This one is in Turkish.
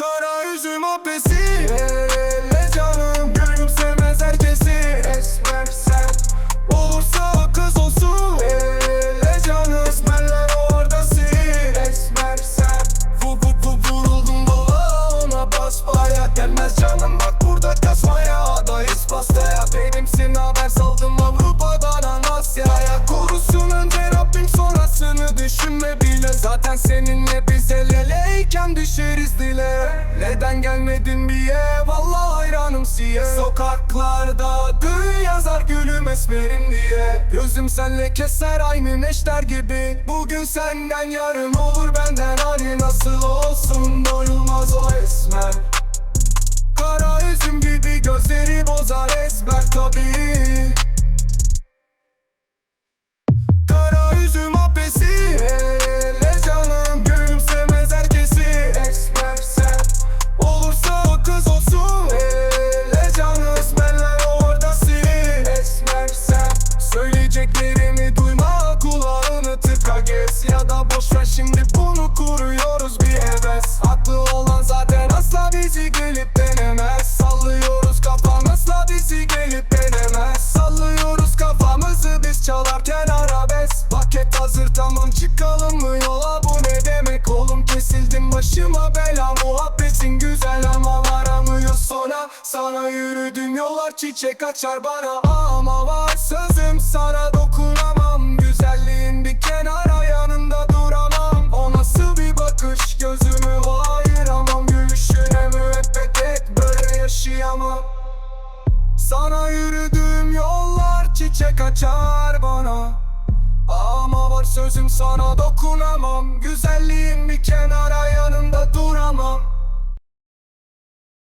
Kara üzüm abesi Elle canım Gülümsemez herkesi. Esmer sen Olursa o kız olsun. Elle canım Esmerler oradasın Esmer sen Vu vu vu vuruldum baba ona basbaya Gelmez canım bak burada kasmaya. Adayız pastaya. Benimsin haber saldım Avrupa'dan Anasya'ya. Korusun önce Rabbim sonrasını düşünme bile. Zaten seninle biz el eleyken düşeriz dile. Neden gelmedin biye Vallahi hayranım siye. Sokaklarda dün yazar gülüm esmerim diye. Gözüm senle keser aynı neşter gibi. Bugün senden yarın olur benden Hani nasıl olsun? Doyulmaz o esmer kuruyoruz bir heves. Haklı olan zaten asla bizi gelip denemez. Sallıyoruz kafamızla bizi gelip denemez. Sallıyoruz kafamızı biz çalarken arabesk. Paket hazır tamam çıkalım mı yola? Bu ne demek Oğlum? Kesildim başıma bela. Muhabbetin güzel ama varamıyor sona Sana yürüdüm yollar çiçek açar bana. Ama var sözüm sana dokunamam çiçek açar bana. Ama var sözüm sana dokunamam. Güzelliğin bir kenara